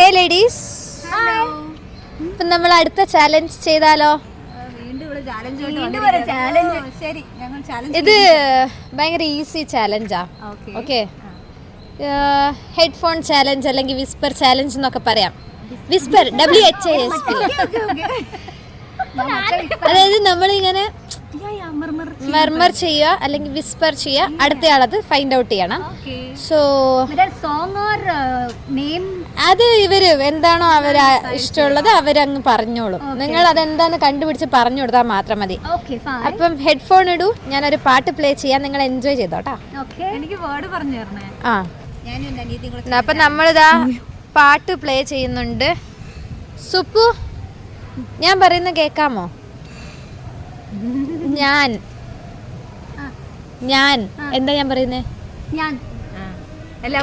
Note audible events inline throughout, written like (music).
ഹേ ladies ഇപ്പം നമ്മൾ അടുത്ത ചാലഞ്ച് ചെയ്താലോ? വീണ്ടും ഇവിടെ ചാലഞ്ച് വീണ്ടും ഒരു challenge. ശരി. ഞങ്ങൾ ചാലഞ്ച് ഇത് ഭയങ്കര ഈസി ചാലഞ്ചാ ഓക്കെ ഓക്കെ ഹെഡ്ഫോൺ ചാലഞ്ച് അല്ലെങ്കിൽ വിസ്പർ ചാലഞ്ച് എന്നൊക്കെ പറയാം. Whisper W H S P അതായത് നമ്മളിങ്ങനെ മെർമർ ചെയ്യുക അല്ലെങ്കിൽ വിസ്പർ ചെയ്യുക. അടുത്തയാളത് ഫൈൻഡ് ഔട്ട് ചെയ്യണം. സോ സോങ് ഓർ നെയിം അത് ഇവർ എന്താണോ അവർ ഇഷ്ടമുള്ളത് അവരങ്ങ് പറഞ്ഞോളും. നിങ്ങൾ അതെന്താന്ന് കണ്ടുപിടിച്ച് പറഞ്ഞു കൊടുത്താൽ മാത്രം മതി. അപ്പം ഹെഡ്ഫോൺ ഇടൂ ഞാനൊരു പാട്ട് പ്ലേ ചെയ്യാൻ നിങ്ങൾ എൻജോയ് ചെയ്തോട്ടാ. ഓക്കെ. എനിക്ക് വേർഡ് പറഞ്ഞു തരണേ. ആ. അപ്പൊ നമ്മളിതാ പാട്ട് പ്ലേ ചെയ്യുന്നുണ്ട്. സുപ്പു ഞാൻ പറയുന്ന കേക്കാമോ (laughs) ഞാൻ. ഞാൻ. എന്താ ഞാൻ പറയുന്നേ? ഞാൻ.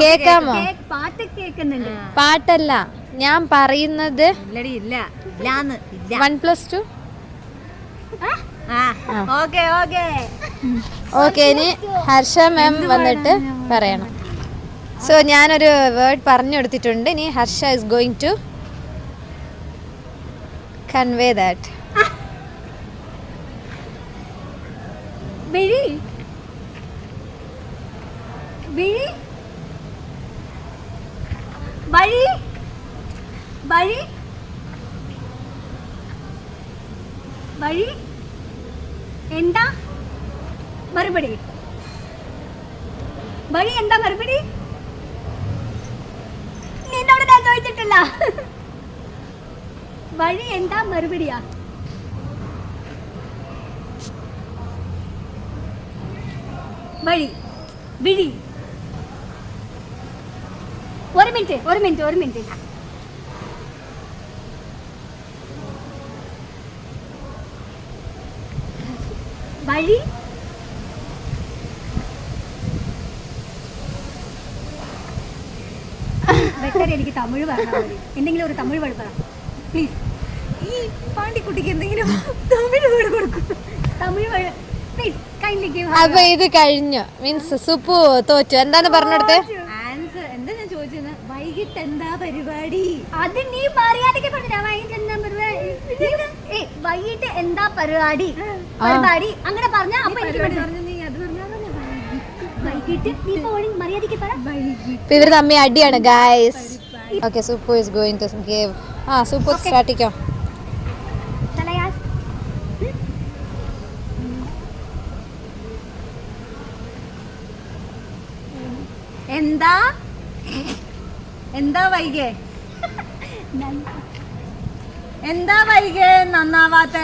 കേക്കാമോ? കേക്ക് പാട്ട് കേൾക്കുന്നുണ്ട്. പാട്ടല്ല ഞാൻ പറയുന്നത് വൺ പ്ലസ് ടു ഓക്കെ ഇനി ഹർഷ മാം വന്നിട്ട് പറയണം. സോ ഞാനൊരു വേർഡ് പറഞ്ഞു കൊടുത്തിട്ടുണ്ട്. ഇനി Harsha is going to convey that വിഴി വിഴി വഴി വഴി വഴി എന്താ മറുപടി വഴി എന്താ മറുപടി? നിന്നോട് ഞാൻ ചോദിച്ചിട്ടില്ല. വഴി എന്താ മറുപടിയാ? വഴി വിഴി. ഒരു മിനിറ്റ് ഒരു മിനിറ്റ് ഒരു മിനിറ്റ്. വഴി ബെറ്റർ എനിക്ക് തമിഴ് പറഞ്ഞാൽ മതി. എന്തെങ്കിലും ഒരു തമിഴ് വഴി പറ. പ്ലീസ് ഈ പാണ്ടിക്കുട്ടിക്ക് എന്തെങ്കിലും തമിഴ് വീട് കൊടുക്കും. തമിഴ് വഴി. പ്ലീസ് കൈൻഡ്ലി ഗിവ് അപ്പൊ ഇത് കഴിഞ്ഞു. മീൻസ് സുപ്പു തോറ്റു. എന്താണ് പറഞ്ഞെടുത്തേ ആൻസർ എന്താ ഞാൻ ചോദിച്ചത് വൈകിട്ട് എന്താ പരിപാടി? അത് നീ പറഞ്ഞില്ല വൈകിട്ട് എന്താ പരിപാടി? വൈകിട്ട് എന്താ പരിപാടി? പരിപാടി. അങ്ങനെ പറഞ്ഞാ അപ്പൊ എനിക്ക് പറഞ്ഞു നീ അത് പറഞ്ഞാൽ വൈകിട്ട് നീ പോയി മര്യാദയ്ക്ക് പറ. ഇപ്പൊ ഇവർ തമ്മി അടിയാണ് guys okay Suppu is going to gave ആ സുപ്പു സ്റ്റാർട്ടിക്കോ Shall I ask? എന്താ? എന്താ വൈകേ? എന്താ വൈകേ? നന്നാവാത്ത?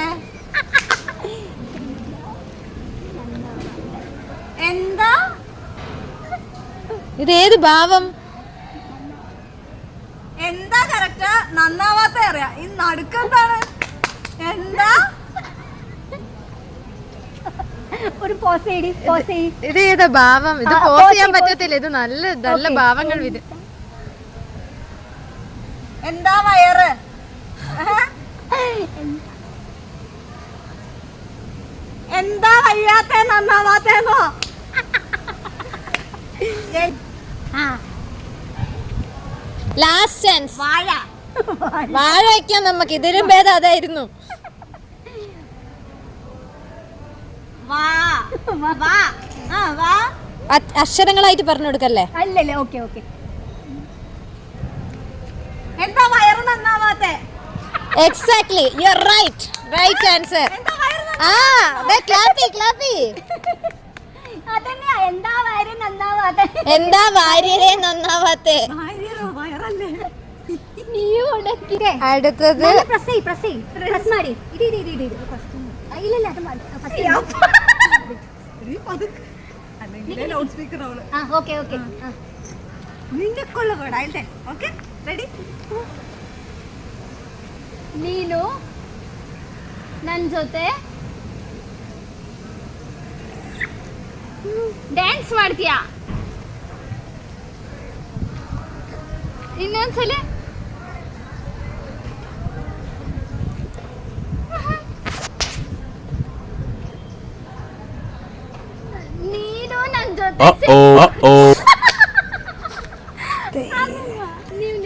എന്താ? ഇത് ഏത് ഭാവം എന്താ കറക്റ്റ് നന്നാവാത്ത അറിയാ. ഈ നടുക്കെന്താണ് എന്താ? ഒരു ഇത് ഏതാ ഭാവം? ഇത് പോസ് ചെയ്യാൻ പറ്റത്തില്ല. ഇത് നല്ല നല്ല ഭാവങ്ങൾ ഇത്. എന്താ വയറ്? എന്താ വയ്യാത്ത നന്നാവാത്തേന്നോ? ആ. ലാസ്റ്റ് ചാൻസ് വാഴ. വാഴ വയ്ക്കാൻ നമുക്ക്. ഇതിലും ഭേദം അതായിരുന്നു. അക്ഷരങ്ങളായിട്ട് പറഞ്ഞു കൊടുക്കല്ലേ? അല്ലല്ലേ ഓക്കെ ഓക്കെ. എന്താ വയറ് നന്നാവാത്തെ? Exactly you are right right answer ആ ദേ ക്ലാപ്പി ക്ലാപ്പി എന്താ വയറ് നന്നാവാതെ എന്താ ഭാര്യരെ നന്നാവാത്തെ? നീ ഉടക്കി അടുത്തത് പ്രസ് ചെയ് പ്രസ് ചെയ് പ്രസ് മാടി ഇത് ഇത് ഇത് ഇത് ഇത് ആ, ഇല്ല ഇല്ല അത് ഫസ്റ്റ് അല്ലെങ്കിൽ ലൗഡ് സ്പീക്കർ അവള് ആ ഓക്കെ ഓക്കെ ആ നിന്നെക്കൊള്ള വേടായില്ലേ ഓക്കെ റെഡി ನೀನು ನನ್ನ ಜೊತೆ ಡ್ಯಾನ್ಸ್ ಮಾಡ್ತೀಯಾ ಇನ್ನೊಂದ್ಸಲ ನನ್ನ ಜೊತೆ Uh oh. Uh oh. ನೀವು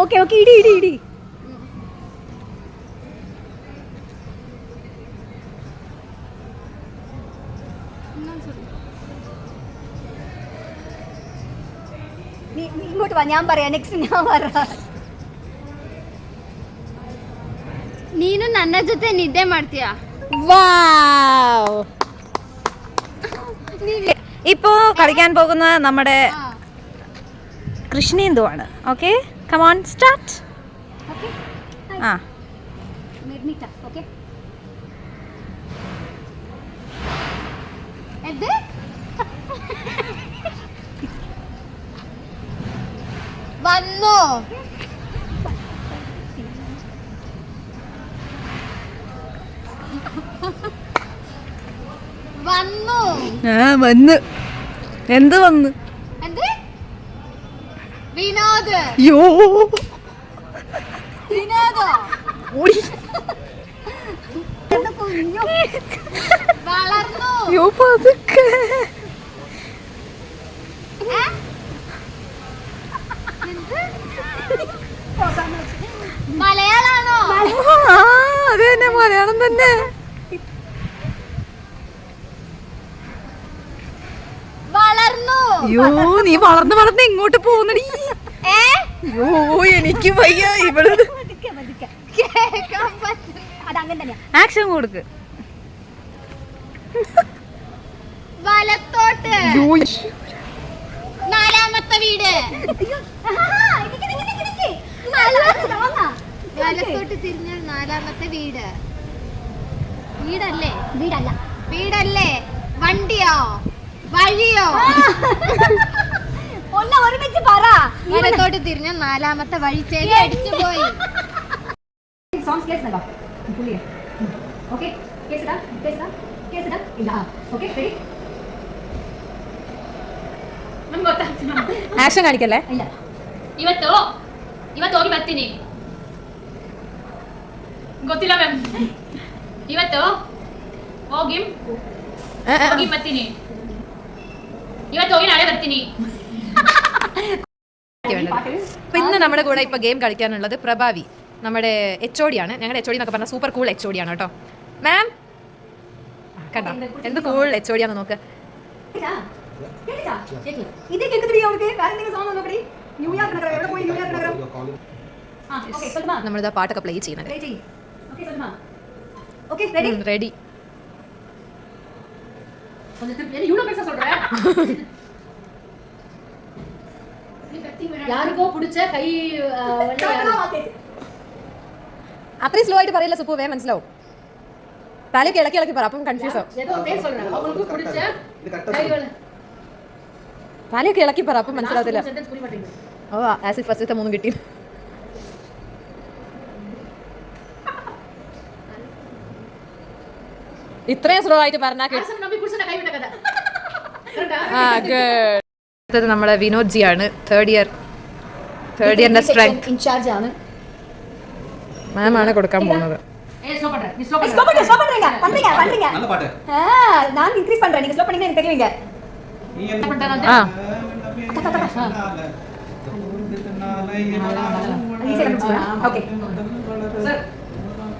ഓക്കെ ഓക്കെ ഇടി ഇടി ഇടി നീ നീ ഇങ്ങോട്ട് വാ ഞാൻ പറയാം നെക്സ്റ്റ് ഞാൻ പറയാം ನೀನು ನನ್ನ ಜೊತೆ ನಿದ್ದೆ ಮಾಡ್ತೀಯಾ വാവ് ഇപ്പോ കളിക്കാൻ പോകുന്ന നമ്മുടെ കൃഷ്ണേന്ദുവാണ് ഓക്കെ കമോൺ സ്റ്റാർട്ട് ആ. വന്നോ? വന്നു? ആ വന്ന്. എന്ത് വന്ന്? വിനോദ്. യോ വിനോദോ? ഓടി. വളർന്നു. യോ പതുക്കെ. മലയാളാണോ? ആ അത് തന്നെ മലയാളം തന്നെ. വളർന്നു? യോ നീ വളർന്ന് വളർന്ന് എങ്ങോട്ട് പോകുന്നടി. ഏ? യോ എനിക്ക് വയ്യ ഇവൾ. ആക്ഷൻ കൊടുക്ക്. വലത്തോട്ട്. നാലാമത്തെ വീട്. അയ്യോ. വലത്തോട്ട് തിരിഞ്ഞാൽ നാലാമത്തെ വീട്. വീടല്ലേ? വീടല്ല. വീടല്ലേ? വണ്ടിയോ? വഴിയോ ഒന്ന് ഒരുമിച്ച് പറ വലത്തോട്ട് തിരിഞ്ഞ നാലാമത്തെ വഴി ചെവി അടിച്ചു പോയി സോങ്സ് കേൾക്കുന്നുണ്ടോ പുള്ളിയെ ഓക്കെ കേസിടാ കേസിടാ കേസിടാ ഇല്ല ഓക്കെ റെഡി ആക്ഷൻ കാണിക്കല്ലേ ಇಲ್ಲ ಇವತ್ತು ಇವತ್ತು ಹೋಗಿ ಬರ್ತೀನಿ ಗೊತ್ತಿಲ್ಲ ಮ್ಯಾಮ್ ಇವತ್ತು ಹೋಗಿ ಹೋಗಿ ಬರ್ತೀನಿ ಇವತ್ತು ಹೋಗಿ ನಾಳೆ ಬರ್ತೀನಿ അപ്പൊ ഇന്ന് നമ്മുടെ കൂടെ ഇപ്പൊ ഗെയിം കളിക്കാനുള്ളത് പ്രഭാവി നമ്മുടെ എച്ച് ഒ ഡി ആണ് ഞങ്ങളുടെ എച്ച് ഒ ഡി എന്നൊക്കെ പറഞ്ഞാൽ super cool H O D ആണ് കേട്ടോ മാം കണ്ടോ എന്ത് കൂൾ എച്ച് ഒ ഡി ആണെന്ന് നോക്ക് ഇതേ കേൾക്കുന്നില്ല അവർക്ക് വേറെ എന്തെങ്കിലും സോങ് നോക്കടി ന്യൂയോർക്ക് നഗരം എവിടെ പോയി ന്യൂയോർക്ക് നഗരം ആ ഓക്കെ സൽമാ നമ്മളിതാ പാട്ടൊക്കെ പ്ലേ ചെയ്യുന്നത് പ്ലേ ചെയ്യ് ഓക്കെ സൽമാ ഓക്കെ റെഡി അത്രയും സ്ലോ ആയിട്ട് പറയില്ല സുപ്പു വേ മനസ്സിലാവും തലയ്ക്ക് ഇളക്കി ഇളക്കി പറ അപ്പം കൺഫ്യൂസ് ആവും തലയൊക്കെ ഇളക്കി പറ അപ്പം മനസ്സിലാവത്തില്ല ഓ ആസിഡ് ഫസ്റ്റ് മൂന്നും കിട്ടി ഇത്രയും സ്ലോ ആയിട്ട് പറഞ്ഞാൽ കിട്ടും ஆசை நம்பி புடிச்ச கை விட்ட கதை கரெக்டா ആ good. അടുത്തത് നമ്മുടെ വിനോദ് ജി ആണ് തേർഡ് ഇയർ തേർഡ് ഇയറിന്റെ സ്ട്രെങ്ത് ഇൻചാർജ് ആണ് മാം ആണ് കൊടുക്കാൻ പോകുന്നത് ஏய் ஸ்லோ பண்றேன் நீ ஸ்லோ ஸ்லோ பண்ற பண்ணுங்க ஸ்லோ பண்றீங்க பண்றீங்க பண்றீங்க நல்ல பாட்டு ஆ நான் இன்க்ரீஸ் பண்றேன் நீங்க ஸ்லோ பண்ணீங்க எனக்கு தெரியுங்க நீ என்ன பண்றேன் ആ ஈஸியா கண்டுபிடிச்சிடலாம் ஓகே சார்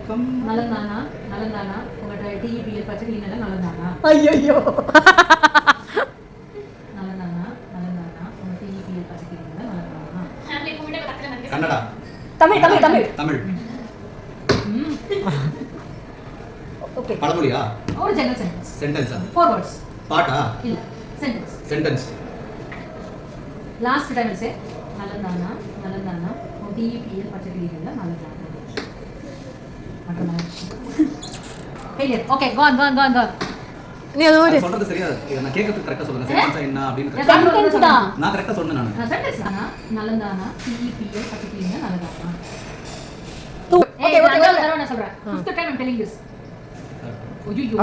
நலந்தானா? நலந்தானா? உங்கள்கிட்ட டிஇபிஎல் பச்சை கிளீனெல்லாம் நலந்தானா? ஐயோ நலந்தானா? நலந்தானா? உங்க டிஇபிஎல் பச்சை கிளீனெல்லாம் நலந்தானா? கன்னடா. தமிழ் தமிழ் தமிழ். தமிழ். ஓகே. பழமொழியா? ஒரு ஜெனரல் சென்டென்ஸ் சென்டென்ஸா ஃபோர் வேர்ட்ஸ் பாட்டா? இல்ல sentence sentence last time say நலந்தானா? நலந்தானா? உங்க டிஇபிஎல் பச்சை கிளீனெல்லாம் நலந்தானா? ஃபெயிலியர் ஓகே கோன் கோன் கோன் கோன் நீ அது ஓடு. சொல்றது சரியா? நான் கேக்குறது கரெக்ட்டா சொல்றேன். சென்டென்ஸ் என்ன அப்படினு நான் கரெக்ட்டா சொன்னேன் நான். சென்டென்ஸ் தானா? நல்லதானா? பிஇ பிஏ பத்தி பிஏ ஓகே ஓகே நான் சொல்றேன். Fifth time I'm telling this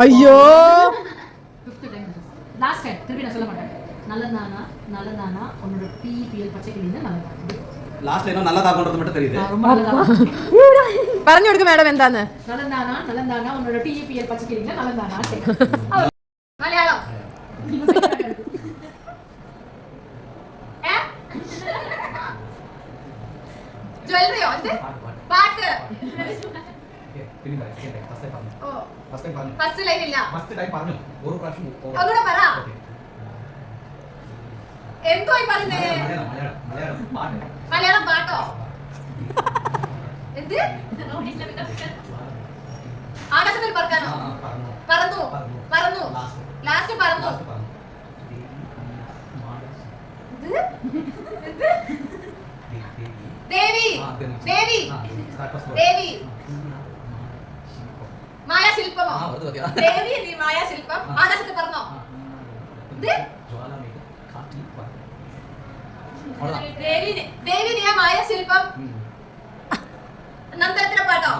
ஐயோ. ஃபிஃப்த் டைம் லாஸ்ட் டைம் திருப்பி நான் சொல்ல மாட்டேன். நல்லதானா? நல்லதானா? உன்னோட பிபிஎல் பச்சை கிளீன் நல்லதானா லாஸ்ட் என்ன நல்லதா பண்றது மட்டும் தெரியுது പറഞ്ഞു കൊടുക്ക് മാഡം എന്താന്ന്? നല്ലതാണാ നല്ലതാണാ ഉന്നോട് ടി പി എൽ പച്ചക്കിരിക്കുന്ന നല്ലതാണാ മലയാളം. ജ്വല്ലറിയോ? എന്ത്? പാട്ട്. ഫസ്റ്റ് ലൈൻ ഇല്ല. ഫസ്റ്റ് ലൈൻ പറഞ്ഞു ഒരു പ്രാവശ്യം അതുകൂടെ പറ എന്തോ പറയുന്നേ മലയാളം മലയാളം പാട്ടോ? എന്ത്? ആകാശത്തിൽ പറക്കാനോ? പറന്നു. പറന്നു. ലാസ്റ്റ് പറന്നു. ദേവി. ദേവി. ദേവി. മായാശില്പമോ? ദേവി നീ മായാശില്പം. ആകാശത്ത് പറഞ്ഞോ എന്ത്? ദേവീനീയമായ ശില്പം നന്ദനത്തിലെ പാട്ടോ?